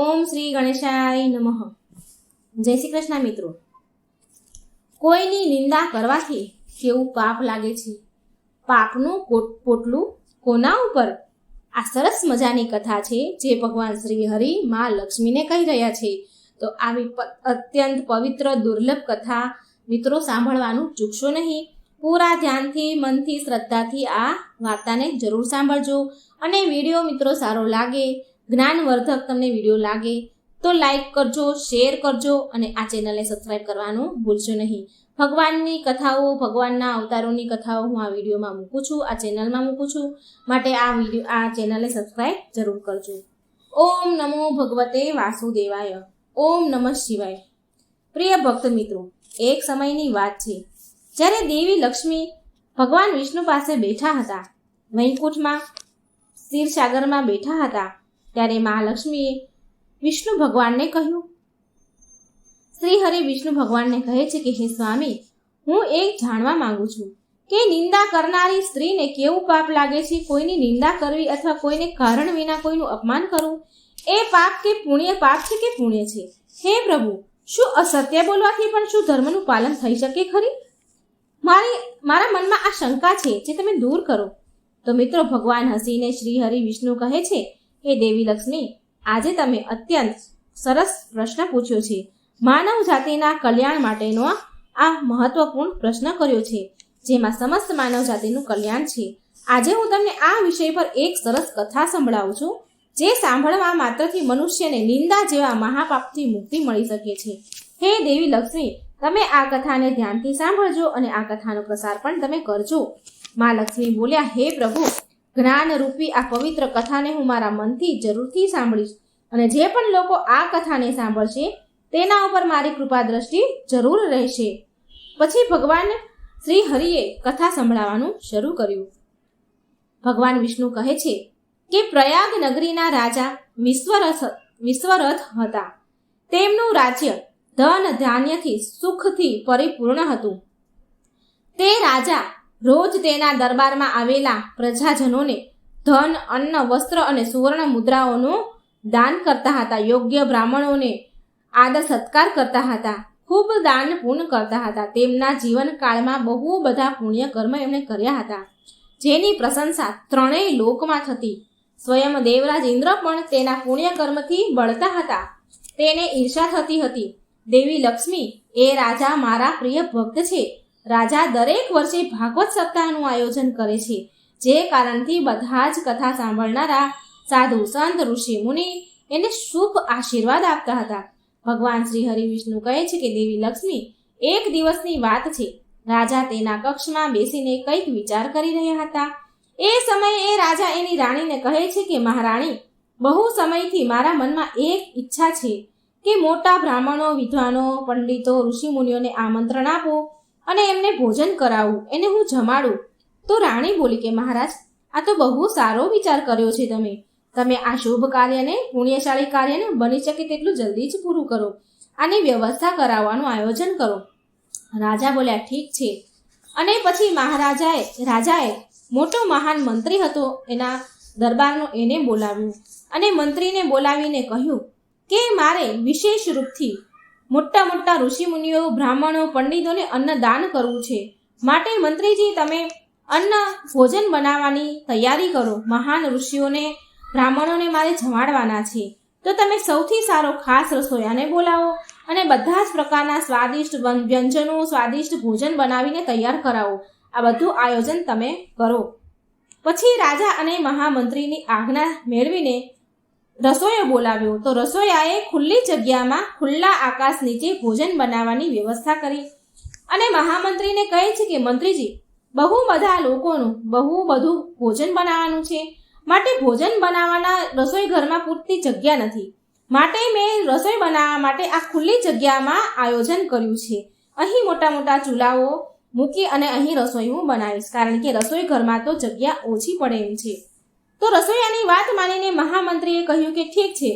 ઓમ શ્રી ગણેશાય નમઃ. જય શ્રી કૃષ્ણ મિત્રો. કોઈની નિંદા કરવાથી કેવું પાપ લાગે છે? પાપનું પોટલું કોના ઉપર? આ સરસ મજાની કથા છે જે ભગવાન શ્રી હરિ માં લક્ષ્મીને કહી રહ્યા છે. તો આવી અત્યંત પવિત્ર દુર્લભ કથા મિત્રો સાંભળવાનું ચૂકશો નહીં. પૂરા ધ્યાનથી, મનથી, શ્રદ્ધાથી આ વાર્તાને જરૂર સાંભળજો અને વીડિયો મિત્રો સારો લાગે જ્ઞાનવર્ધક તમને વીડિયો લાગે તો લાઈક કરજો શેર કરજો અને આ ચેનલને સબસ્ક્રાઈબ કરવાનું ભૂલશો નહીં. ભગવાનની કથાઓ, ભગવાનના અવતારોની કથાઓ હું આ વિડીયોમાં મૂકું છું, આ ચેનલમાં મૂકું છું. માટે આ વીડિયો, આ ચેનલને સબસ્ક્રાઈબ જરૂર કરજો. ઓમ નમો ભગવતે વાસુદેવાય. ઓમ નમઃ શિવાય. પ્રિય ભક્ત મિત્રો, એક સમયની વાત છે. જ્યારે દેવી લક્ષ્મી ભગવાન વિષ્ણુ પાસે બેઠા હતા, વૈકુંઠમાં, ક્ષીરસાગરમાં બેઠા હતા ત્યારે મહાલક્ષ્મીએ વિષ્ણુ ભગવાનને કહ્યું શ્રી હરિ વિષ્ણુ ભગવાનને કહે છે કે, હે સ્વામી, હું એક જાણવા માંગુ છું કે નિંદા કરનારી સ્ત્રીને કેવું પાપ લાગે છે? કોઈની નિંદા કરવી અથવા કોઈને કારણ વિના કોઈનું અપમાન કરવું? એ પાપ કે પુણ્ય પાપ છે કે પુણ્ય છે? હે પ્રભુ, શું અસત્ય બોલવાથી પણ શું ધર્મનું પાલન થઈ શકે ખરી? મારી, મારા મનમાં આ શંકા છે જે તમે દૂર કરો. તો મિત્રો, ભગવાન હસીને શ્રી હરિ વિષ્ણુ કહે છે હે દેવી લક્ષ્મી, આજે તમે અત્યંત સરસ પ્રશ્ન પૂછ્યો છે. માનવ જાતિના કલ્યાણ માટેનો આ મહત્વપૂર્ણ પ્રશ્ન કર્યો છે, જેમાં સમસ્ત માનવ જાતિનું કલ્યાણ છે. આજે હું તમને આ વિષય પર એક સરસ કથા સંભળાવું છું, જે સાંભળવા માત્રથી મનુષ્યને નિંદા જેવા મહાપાપથી મુક્તિ મળી શકે છે. હે દેવી લક્ષ્મી, તમે આ કથાને ધ્યાનથી સાંભળજો અને આ કથાનો પ્રસાર પણ તમે કરજો. મા લક્ષ્મી બોલ્યા, હે પ્રભુ જ્ઞાનરૂપી આ પવિત્ર કથાને હું મારા મનથી જરૂરથી સાંભળીશ અને જે પણ લોકો આ કથાને સાંભળશે, તેના ઉપર મારી કૃપા દ્રષ્ટિ જરૂર રહેશે. પછી ભગવાન શ્રી હરિએ કથા સંભળાવવાનું શરૂ કર્યું. ભગવાન વિષ્ણુ કહે છે કે પ્રયાગ નગરીના રાજા વિશ્વરથ વિશ્વરથ હતા. તેમનું રાજ્ય ધન ધાન્યથી સુખથી પરિપૂર્ણ હતું. તે રાજા રોજ તેના દરબારમાં આવેલા પ્રજાજનોને ધન, અન્ન, વસ્ત્ર અને સુવર્ણ મુદ્રાઓનું દાન કરતા હતા. યોગ્ય બ્રાહ્મણોને આદર સત્કાર કરતા હતા. ખૂબ દાન પૂર્ણ કરતા હતા. તેમના જીવનકાળમાં બહુ બધા પુણ્ય કર્મ એમણે કર્યા હતા. જેની પ્રશંસા ત્રણેય લોકમાં થતી. સ્વયં દેવરાજ ઇન્દ્ર પણ તેના પુણ્ય કર્મથી બળતા હતા. તેને ઈર્ષા થતી હતી. દેવી લક્ષ્મી, એ રાજા મારા પ્રિય ભક્ત છે. રાજા દરેક વર્ષે ભાગવત સપ્તાહનું આયોજન કરે છે, જે કારણથી બધા જ કથા સાંભળનારા સાધુ સંત, ઋષિ મુનિ એને શુભ આશીર્વાદ આપતા હતા. ભગવાન શ્રી હરિ વિષ્ણુ કહે છે કે દેવી લક્ષ્મી એક દિવસની વાત છે. રાજા તેના કક્ષમાં બેસીને કંઈક વિચાર કરી રહ્યા હતા. એ સમયે એ રાજા એની રાણીને કહે છે કે, મહારાણી, બહુ સમયથી મારા મનમાં એક ઈચ્છા છે કે મોટા બ્રાહ્મણો, વિદ્વાનો, પંડિતો ઋષિમુનિઓને આમંત્રણ આપું. અને એમને ભોજન કરાવું, એને હું જમાડું. તો રાણી બોલી કે, મહારાજ, આ તો બહુ સારો વિચાર કર્યો છે તમે. તમે આ શુભ કાર્યને, પુણ્યશાળી કાર્યને બની શકે તેટલું જલ્દી જ પૂરું કરો. આની વ્યવસ્થા કરાવવાનું આયોજન કરો. રાજા બોલ્યા, ઠીક છે. અને પછી મહારાજાએ, રાજાએ મોટો મહાન મંત્રી હતો એના દરબારનો એને બોલાવ્યું. અને મંત્રીને બોલાવીને કહ્યું કે, મારે વિશેષ રૂપથી મોટા મોટા ઋષિમુનિઓ બ્રાહ્મણો, પંડિતોને અન્ન દાન કરવું છે. માટે મંત્રીજી, તમે અન્ન ભોજન બનાવવાની તૈયારી કરો. મહાન ઋષિઓને, બ્રાહ્મણોને મારે જમાડવાના છે. તો તમે સૌથી સારો ખાસ રસોઈયાને બોલાવો અને બધા જ પ્રકારના સ્વાદિષ્ટ વ્યંજનો, સ્વાદિષ્ટ ભોજન બનાવીને તૈયાર કરાવો. આ બધું આયોજન તમે કરો. પછી રાજા અને મહામંત્રીની આજ્ઞા મેળવીને રસોઈયો બોલાવ્યો તો રસોઈયાએ ખુલ્લી જગ્યામાં ખુલ્લા આકાશ નીચે ભોજન બનાવવાની વ્યવસ્થા કરી. અને મહામંત્રીને કહે છે કે, મંત્રીજી, બહુ બધા લોકોનું બહુ બધું ભોજન બનાવવાનું છે. માટે ભોજન બનાવવાના રસોઈ ઘરમાં પૂરતી જગ્યા નથી. માટે મેં રસોઈ બનાવવા માટે આ ખુલ્લી જગ્યામાં આયોજન કર્યું છે. અહીં મોટા મોટા ચૂલાઓ મૂકી અને અહીં રસોઈ હું બનાવીશ. કારણ કે રસોઈ ઘરમાં તો જગ્યા ઓછી પડે એમ છે. તો રસોઈયાની વાત માનીને મહામંત્રીએ કહ્યું કે ઠીક છે,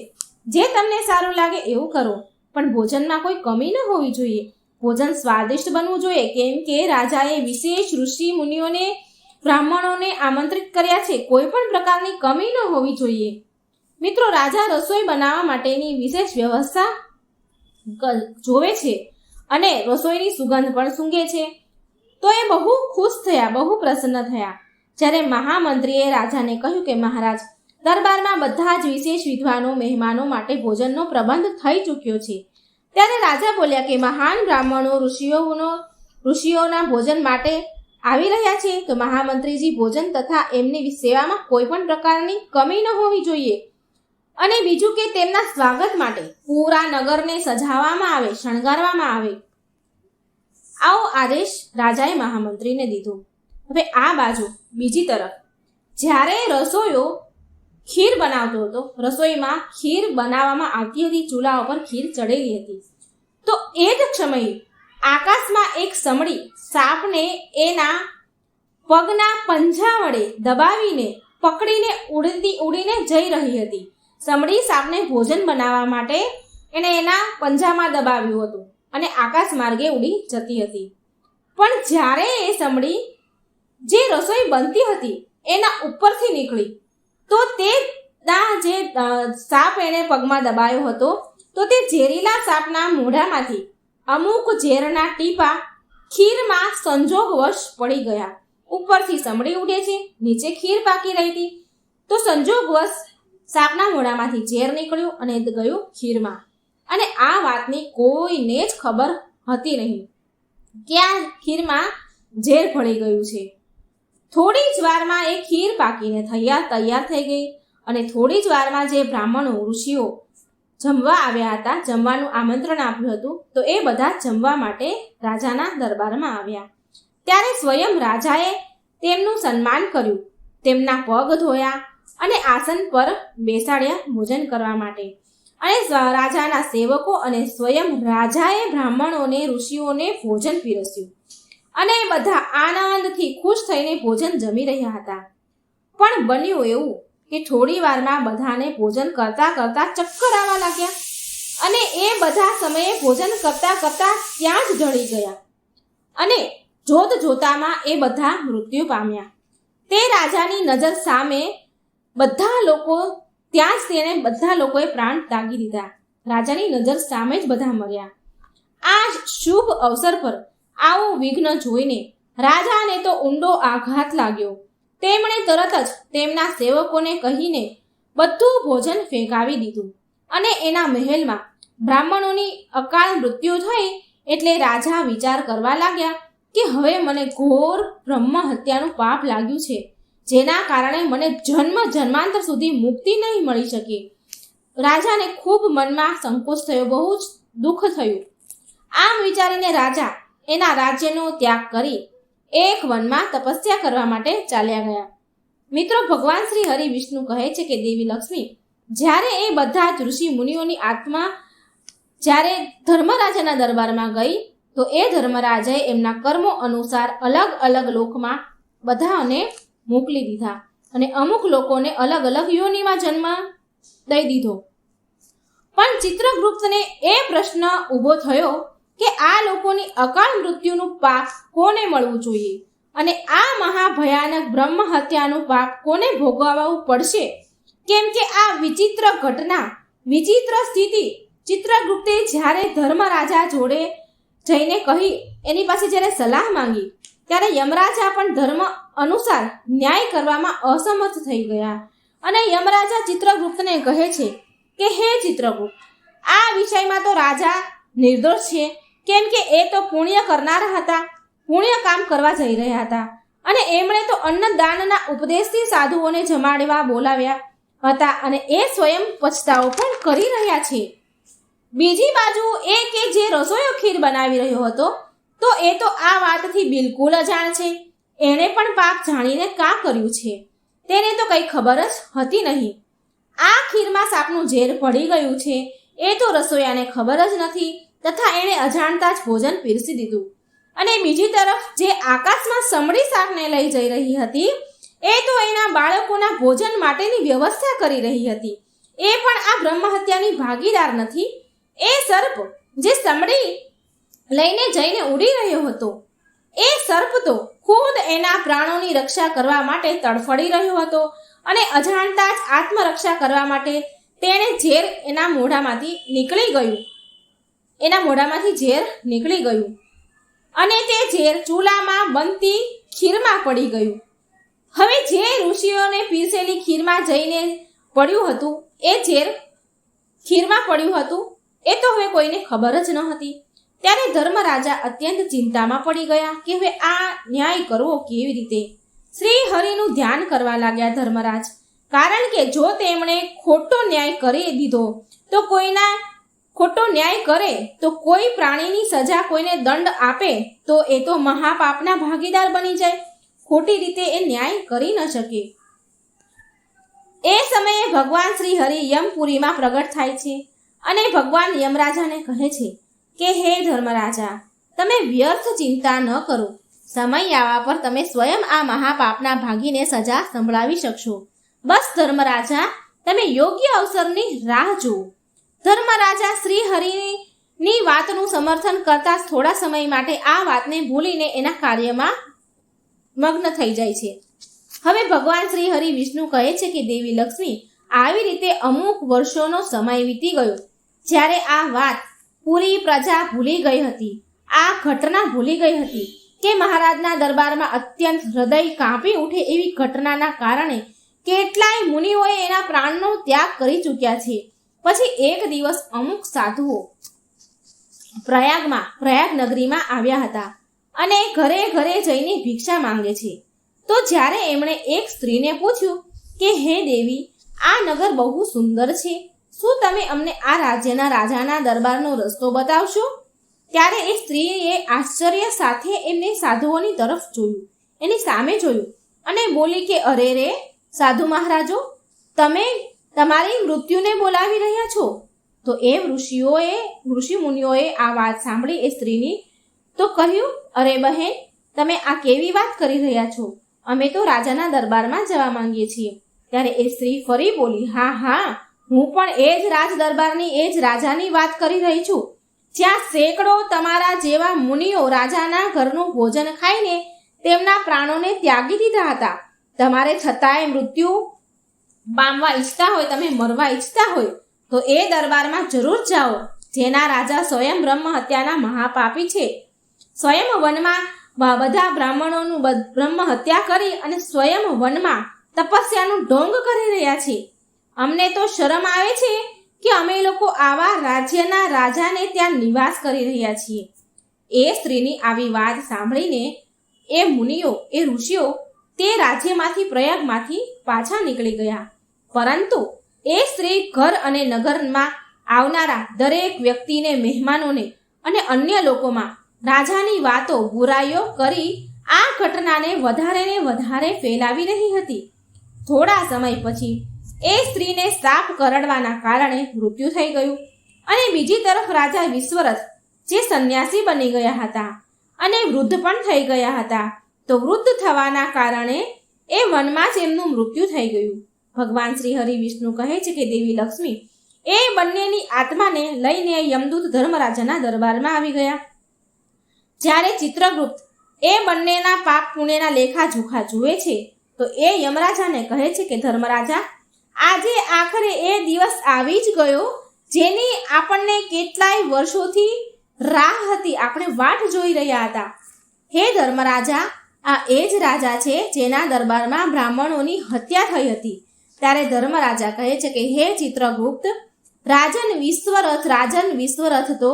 જે તમને સારું લાગે એવું કરો, પણ ભોજનમાં કોઈ કમી ન હોવી જોઈએ. ભોજન સ્વાદિષ્ટ બનવું જોઈએ, કેમ કે રાજાએ વિશેષ ઋષિ મુનિઓને, બ્રાહ્મણોને આમંત્રિત કર્યા છે, કોઈ પણ પ્રકારની કમી ન હોવી જોઈએ. મિત્રો, રાજા રસોઈ બનાવવા માટેની વિશેષ વ્યવસ્થા જોવે છે અને રસોઈની સુગંધ પણ સૂંઘે છે. તો એ બહુ ખુશ થયા, બહુ પ્રસન્ન થયા. જ્યારે મહામંત્રીએ રાજાને કહ્યું કે, મહારાજ, દરબારમાં બધા જ વિશેષ વિદ્વાનો, મહેમાનો માટે ભોજનનો પ્રબંધ થઈ ચૂક્યો છે. ત્યારે રાજા બોલ્યા કે, મહાન બ્રાહ્મણો, ઋષિઓનો, ઋષિઓના ભોજન માટે આવી રહ્યા છે. તો મહામંત્રીજી, ભોજન તથા એમની સેવામાં કોઈ પણ પ્રકારની કમી ન હોવી જોઈએ. અને બીજું કે, તેમના સ્વાગત માટે પૂરા નગરને સજાવવામાં આવે, શણગારવામાં આવે. આવો આદેશ રાજાએ મહામંત્રીને દીધો. હવે આ બાજુ, બીજી તરફ, જ્યારે રસોઈયો ખીર બનાવતો હતો, રસોઈમાં ખીર બનાવવામાં આવતી હતી, ચૂલા ઉપર ખીર ચડેલી હતી, તો એ જ સમયે આકાશમાં એક સમડી સાપને એના પગના પંજા વડે દબાવીને પકડીને ઉડતી ઉડીને જઈ રહી હતી. સમડી સાપને ભોજન બનાવવા માટે એણે એના પંજામાં દબાવ્યું હતું અને આકાશ માર્ગે ઉડી જતી હતી. પણ જ્યારે એ સમડી જે રસોઈ બનતી હતી, એના ઉપરથી નીકળી. તો તે ના જે સાપ એણે પગમાં દબાયો હતો, તો તે ઝેરીલા સાપના મોઢામાંથી અમુક ઝેરના ટીપા ખીરમાં સંજોગવશ પડી ગયા. ઉપરથી સમડી ઉડે છે, નીચે ખીર પાકી રહી હતી. તો સંજોગવશ સાપના મોઢામાંથી ઝેર નીકળ્યું અને ગયું ખીરમાં. અને આ વાતની કોઈને જ ખબર હતી નહીં. કે આ ખીરમાં ઝેર ભળી ગયું છે? થોડી જ વારમાં એ ખીર પાકીને તૈયાર તૈયાર થઈ ગઈ અને થોડી જ વારમાં જે બ્રાહ્મણો ઋષિઓ જમવા આવ્યા હતા, જમવાનું આમંત્રણ આપ્યું હતું, તો એ બધા જમવા માટે રાજાના દરબારમાં આવ્યા. ત્યારે સ્વયં રાજાએ તેમનું સન્માન કર્યું, તેમના પગ ધોયા અને આસન પર બેસાડ્યા ભોજન કરવા માટે. અને રાજાના સેવકો અને સ્વયં રાજાએ બ્રાહ્મણોને ઋષિઓને ભોજન પીરસ્યું. અને બધા આનંદથી ખુશ થઈને ભોજન જમી રહ્યા હતા. પણ બન્યું એવું કે થોડી વારમાં બધાને ભોજન કરતા કરતા ચક્કર આવવા લાગ્યા અને એ બધા સમયે ભોજન કરતા કરતા ત્યાં જ ઢળી ગયા. અને જોત જોતામાં એ બધા મૃત્યુ પામ્યા. તે રાજાની નજર સામે બધા લોકો, ત્યાં જ તેને બધા લોકોએ પ્રાણ ત્યાગી દીધા. રાજાની નજર સામે જ બધા મર્યા. આ શુભ અવસર પર આવું વિઘ્ન જોઈને રાજાને તો ઊંડો આઘાત લાગ્યો. તેમણે તરત જ તેમના સેવકોને કહીને બધું ભોજન ફેંકાવી દીધું અને એના મહેલમાં બ્રાહ્મણોની અકાળ મૃત્યુ થઈ એટલે રાજા વિચાર કરવા લાગ્યા કે હવે મને ઘોર બ્રહ્મ હત્યાનું પાપ લાગ્યું છે, જેના કારણે મને જન્મ જન્માંતર સુધી મુક્તિ નહીં મળી શકે. રાજાને ખૂબ મનમાં સંકોચ થયો, બહુ જ દુઃખ થયું. આમ વિચારીને રાજા એના રાજ્યનો ત્યાગ કરી એક વનમાં તપસ્યા કરવા માટે ચાલ્યા ગયા. મિત્રો, ભગવાન શ્રી હરિ વિષ્ણુ કહે છે કે દેવી લક્ષ્મી, જ્યારે એ બધા જ ઋષિ મુનિઓની આત્મા જ્યારે ધર્મરાજાના દરબારમાં ગઈ, તો એ ધર્મરાજાએ એમના કર્મો અનુસાર અલગ અલગ લોકમાં બધાને મોકલી દીધા અને અમુક લોકોને અલગ અલગ યોનિમાં જન્મ દઈ દીધો. પણ ચિત્રગુપ્તને એ પ્રશ્ન ઊભો થયો કે આ લોકોની અકાળ મૃત્યુનું પાપ કોને મળવું જોઈએ? અને આ મહાભયાનક બ્રહ્મ હત્યાનું પાપ કોને ભોગવવું પડશે? કેમ કે આ વિચિત્ર ઘટના, વિચિત્ર સ્થિતિ ચિત્રગુપ્તે જ્યારે ધર્મરાજા જોડે જઈને કહી, એની પાસે જ્યારે સલાહ માંગી, ત્યારે યમરાજા પણ ધર્મ અનુસાર ન્યાય કરવામાં અસમર્થ થઈ ગયા. અને યમરાજા ચિત્રગુપ્તને કહે છે કે, હે ચિત્રગુપ્ત, આ વિષયમાં તો રાજા નિર્દોષ છે. કેમ કે એ તો પુણ્ય કરનારા હતા. પુણ્ય કામ કરવા જઈ રહ્યા હતા. અને એમણે તો અન્નદાનના ઉપદેશથી સાધુઓને જમાડવા બોલાવ્યા હતા અને એ સ્વયં પછતાવો પણ કરી રહ્યા છે. બીજી બાજુ એ કે જે રસોઈયો ખીર બનાવી રહ્યો હતો, તો એ તો આ વાતથી બિલકુલ અજાણ છે. એણે પણ પાપ જાણીને કા કર્યું છે? તેને તો કંઈ ખબર જ હતી નહીં. આ ખીરમાં સાપનું ઝેર પડી ગયું છે. એ તો રસોયાને ખબર જ નથી, તથા એણે અજાણતા જ ભોજન પીરસી દીધું. અને બીજી તરફ જે આકાશમાં સમડી શાકને લઈ જઈ રહી હતી, એ તો એના બાળકોના ભોજન માટેની વ્યવસ્થા કરી રહી હતી. એ પણ આ બ્રહ્મ હત્યાની ભાગીદાર નથી. એ સર્પ જે સમડી લઈને જઈને ઉડી રહ્યો હતો, એ સર્પ તો ખુદ એના પ્રાણોની રક્ષા કરવા માટે તડફડી રહ્યો હતો અને અજાણતા જ આત્મરક્ષા કરવા માટે તેણે ઝેર એના મોઢામાંથી નીકળી ગયું. એના મોઢામાંથી ઝેર નીકળી ગયું. અને તે ઝેર ચૂલામાં બનતી ખીરમાં પડી ગયું. હવે જે ઋષિઓને પીરસેલી ખીરમાં જઈને પડ્યું હતું, એ ઝેર ખીરમાં પડ્યું હતું, એ તો હવે કોઈને ખબર જ ન હતી ત્યારે ધર્મરાજા અત્યંત ચિંતામાં પડી ગયા કે હવે આ ન્યાય કરવો કેવી રીતે? શ્રી હરિનું ધ્યાન કરવા લાગ્યા ધર્મરાજ. કારણ કે જો તેમણે ખોટો ન્યાય કરી દીધો, તો કોઈના ખોટો ન્યાય કરે, તો કોઈ પ્રાણીની સજા કોઈને દંડ આપે, તો એ તો મહાપાપના ભાગીદાર બની જાય. ખોટી રીતે એ ન્યાય કરી ન શકે. એ સમયે ભગવાન શ્રી હરિ યમપુરીમાં પ્રગટ થાય છે અને ભગવાન યમરાજાને કહે છે કે, હે ધર્મરાજા, તમે વ્યર્થ ચિંતા ન કરો. સમય આવવા પર તમે સ્વયં આ મહાપાપના ભાગીને સજા સંભળાવી શકશો. બસ ધર્મરાજા, તમે યોગ્ય અવસરની રાહ જુઓ. ધર્મરાજા શ્રી હરિની વાતનું સમર્થન કરતા થોડા સમય માટે આ વાતને ભૂલીને એના કાર્યમાં મગ્ન થઈ જાય છે. હવે ભગવાન શ્રી હરિ વિષ્ણુ કહે છે કે, દેવી લક્ષ્મી, આવી રીતે અમુક વર્ષોનો સમય વીતી ગયો, જ્યારે આ વાત પૂરી પ્રજા ભૂલી ગઈ હતી. આ ઘટના ભૂલી ગઈ હતી કે મહારાજના દરબારમાં અત્યંત હૃદય કાંપી ઉઠે એવી ઘટનાના કારણે કેટલાય મુનિઓએ એના પ્રાણનો ત્યાગ કરી ચૂક્યા છે. પછી એક દિવસ અમુક સાધુઓ પ્રયાગમાં પ્રયાગ નગરીમાં આવ્યા હતા અને ઘરે ઘરે જઈને ભિક્ષા માંગે છે. તો જ્યારે એમણે એક સ્ત્રીને પૂછ્યું કે, હે દેવી, આ નગર બહુ સુંદર છે. શું તમે અમને આ રાજ્યના રાજાના દરબારનો રસ્તો બતાવશો? ત્યારે એ સ્ત્રીએ આશ્ચર્ય સાથે એમને સાધુઓની તરફ જોયું. એની સામે જોયું અને બોલી કે, અરે રે સાધુ મહારાજો, તમે તમારી મૃત્યુને બોલાવી રહ્યા છો? તો એ ઋષિઓએ ઋષિ મુનિઓએ આ વાત સાંભળી એ સ્ત્રીની તો કહ્યું, અરે બહેન, તમે આ કેવી વાત કરી રહ્યા છો? અમે તો રાજાના દરબારમાં જવા માંગીએ છીએ. ત્યારે એ સ્ત્રી ફરી બોલી, હા હા, હું પણ એ જ રાજ દરબારની એ જ રાજાની વાત કરી રહી છું. જ્યાં સેંકડો તમારા જેવા મુનિઓ રાજાના ઘરનું ભોજન ખાઈને તેમના પ્રાણોને ત્યાગી દીધા હતા તમારે છતાંય મૃત્યુ પામવા ઈચ્છતા હોય, તમે મરવા ઈચ્છતા હોય, તો એ દરબારમાં જરૂર જાઓ, જેના રાજા સ્વયં બ્રહ્મ હત્યાના મહાપાપી છે. સ્વયં વનમાં બધા બ્રાહ્મણોનું બ્રહ્મ હત્યા કરી અને સ્વયં વનમાં તપસ્યાનું ઢોંગ કરી રહ્યા છે. અમને તો શરમ આવે છે કે અમે લોકો આવા રાજ્યના રાજાને ત્યાં નિવાસ કરી રહ્યા છીએ. એ સ્ત્રીની આવી વાત સાંભળીને એ મુનિઓ, એ ઋષિઓ તે રાજ્યમાંથી પ્રયાગમાંથી પાછા નીકળી ગયા. પરંતુ એ સ્ત્રી ઘર અને નગરમાં આવનારા દરેક વ્યક્તિને, મહેમાનોને અને અન્ય લોકોમાં રાજાની વાતો બુરાઈઓ કરી આ ઘટનાને વધારે ને વધારે ફેલાવી રહી હતી. થોડા સમય પછી એ સ્ત્રીને શ્રાપ કરડવાના કારણે મૃત્યુ થઈ ગયું અને બીજી તરફ રાજા વિશ્વરથ જે સંન્યાસી બની ગયા હતા અને વૃદ્ધ પણ થઈ ગયા હતા. તો વૃદ્ધ થવાના કારણે એ વનમાં જ એમનું મૃત્યુ થઈ ગયું. ભગવાન શ્રી હરિ વિષ્ણુ કહે છે કે દેવી લક્ષ્મી, એ બંનેની આત્માને લઈને યમદૂત ધર્મરાજાના દરબારમાં આવી ગયા. જ્યારે ચિત્રગુપ્ત એ બંનેના પાપ પુણ્યના લેખા જોખા જુએ છે, તો એ યમરાજાને કહે છે કે, ધર્મરાજા, આજે આખરે એ દિવસ આવી જ ગયો જેની આપણને કેટલાય વર્ષોથી રાહ હતી. આપણે વાટ જોઈ રહ્યા હતા. હે ધર્મરાજા આ એ જ રાજા છે જેના દરબારમાં બ્રાહ્મણોની હત્યા થઈ હતી. ત્યારે ધર્મરાજા કહે છે કે, હે ચિત્રગુપ્ત, રાજન વિશ્વરથ રાજન વિશ્વરથ તો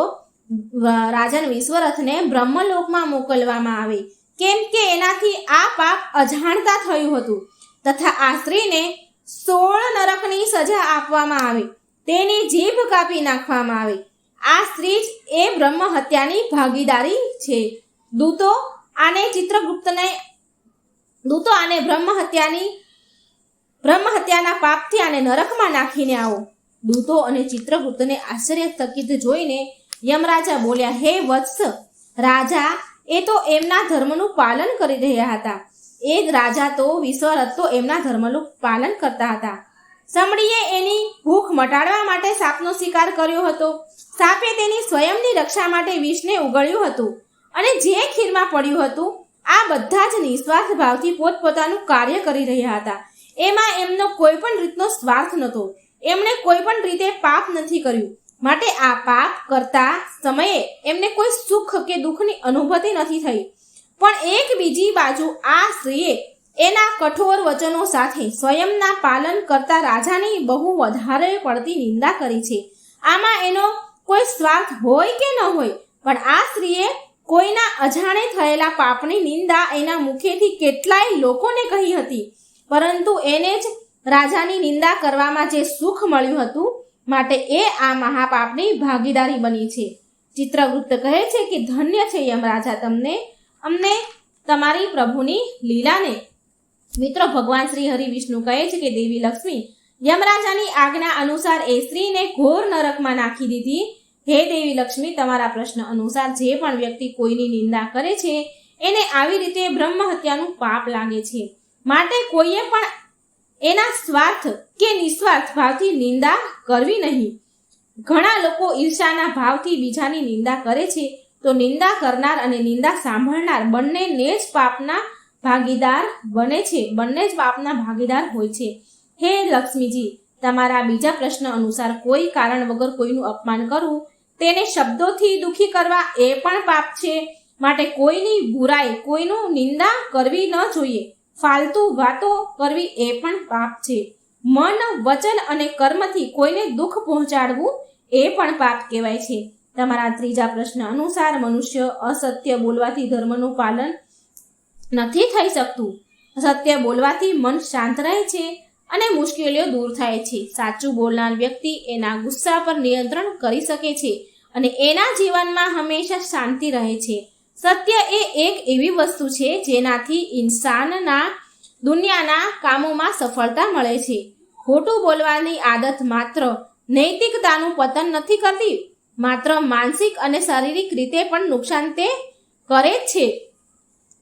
રાજન વિશ્વરથને બ્રહ્મલોકમાં મોકલવામાં આવે. કેમ કે એનાથી આ પાપ અજાણતા થયું હતું તથા આ સ્ત્રીને સોળ નરકની સજા આપવામાં આવે. તેની જીભ કાપી નાખવામાં આવે. આ સ્ત્રી એ બ્રહ્મ હત્યાની ભાગીદારી છે. દૂતો આને ચિત્રગુપ્તને દૂતો આને બ્રહ્મ હત્યાની, બ્રહ્મ હત્યાના પાપથી આને નરકમાં નાખીને આવો. દૂતો અને ચિત્રગુપ્તને આશ્ચર્યચકિત જોઈને યમરાજા બોલ્યા, હે વત્સ, રાજા, એ તો એમના ધર્મનું પાલન કરી રહ્યા હતા. એ રાજા તો વિશ્વરથ તો એમના ધર્મનું પાલન કરતા હતા. સમડીએ એની ભૂખ મટાડવા માટે સાપનો શિકાર કર્યો હતો. સાપે તેની સ્વયંની રક્ષા માટે વિષને ઉગળ્યું હતું. અને જે ખીરમાં પડ્યું હતું, આ બધા જ નિસ્વાર્થ ભાવથી પોતપોતાનું કાર્ય કરી રહ્યા હતા. એમાં એમનો કોઈ પણ રીતનો સ્વાર્થ નહોતો. એમણે કોઈ પણ રીતે પાપ નથી કર્યું. માટે આ પાપ કરતા સમયે એમને કોઈ સુખ કે દુઃખની અનુભૂતિ નથી થઈ. પણ એક બીજી બાજુ આ સ્ત્રીએ એના કઠોર વચનો સાથે સ્વયંના પાલન કરતા રાજાની બહુ વધારે પડતી નિંદા કરી છે. આમાં એનો કોઈ સ્વાર્થ હોય કે ન હોય, પણ આ સ્ત્રીએ કોઈના અજાણે થયેલા પાપની નિંદા એના મુખેથી કેટલાય લોકોને કહી હતી. પરંતુ એને જ રાજાની નિંદા કરવામાં જે સુખ મળ્યું હતું, માટે એ આ મહાપાપની ભાગીદારી બની છે. ચિત્રગુપ્ત કહે છે કે, ધન્ય છે યમરાજા તમને. અમને તમારી પ્રભુની લીલાને. મિત્રો, ભગવાન શ્રી હરિ વિષ્ણુ કહે છે કે, દેવી લક્ષ્મી યમરાજાની આજ્ઞા અનુસાર એ સ્ત્રીને ઘોર નરકમાં નાખી દીધી હે દેવી લક્ષ્મી, તમારા પ્રશ્ન અનુસાર જે પણ વ્યક્તિ કોઈની નિંદા કરે છે, એને આવી રીતે બ્રહ્મ હત્યાનું પાપ લાગે છે. માટે કોઈએ પણ એના સ્વાર્થ કે નિસ્વાર્થ ભાવથી નિંદા કરવી નહીં. ઘણા લોકો ઈર્ષાના ભાવથી બીજાની નિંદા કરે છે, તો નિંદા કરનાર અને નિંદા સાંભળનાર બંનેને જ પાપના ભાગીદાર બને છે, બંને જ પાપના ભાગીદાર હોય છે. હે લક્ષ્મીજી, તમારા બીજા પ્રશ્ન અનુસાર કોઈ કારણ વગર કોઈનું અપમાન કરવું તેને શબ્દોથી દુખી કરવા એ પણ પાપ છે. માટે કોઈની બુરાઈ, કોઈનું નિંદા કરવી ન જોઈએ. ફાલતુ વાતો કરવી એ પણ પાપ છે. મન, વચન અને કર્મથી કોઈને દુઃખ પહોંચાડવું એ પણ પાપ કહેવાય છે. તમારા ત્રીજા પ્રશ્ન અનુસાર મનુષ્ય અસત્ય બોલવાથી ધર્મનું પાલન નથી થઈ શકતું. સત્ય બોલવાથી મન શાંત રહે છે. અને મુશ્કેલીઓ દૂર થાય છે. સાચું બોલનાર વ્યક્તિ એના ગુસ્સા પર નિયંત્રણ કરી શકે છે અને એના જીવનમાં હંમેશા શાંતિ રહે છે. સત્ય એ એક એવી વસ્તુ છે જેનાથી ઇન્સાનના દુનિયાના કામોમાં સફળતા મળે છે. ખોટું બોલવાની આદત માત્ર નૈતિકતાનું પતન નથી કરતી, માત્ર માનસિક અને શારીરિક રીતે પણ નુકસાન તે કરે જ છે.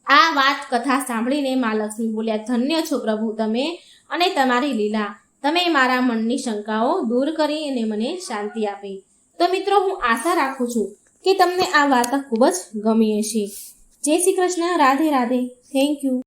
આ વાત કથા સાંભળીને મા લક્ષ્મી બોલ્યા, ધન્ય છો પ્રભુ, તમે અને તમારી લીલા. તમે મારા મનની શંકાઓ દૂર કરી અને મને શાંતિ આપી. તો મિત્રો, હું આશા રાખું છું કે તમને આ વાર્તા ખૂબ જ ગમી હશે. જય શ્રી કૃષ્ણ. રાધે રાધે. Thank you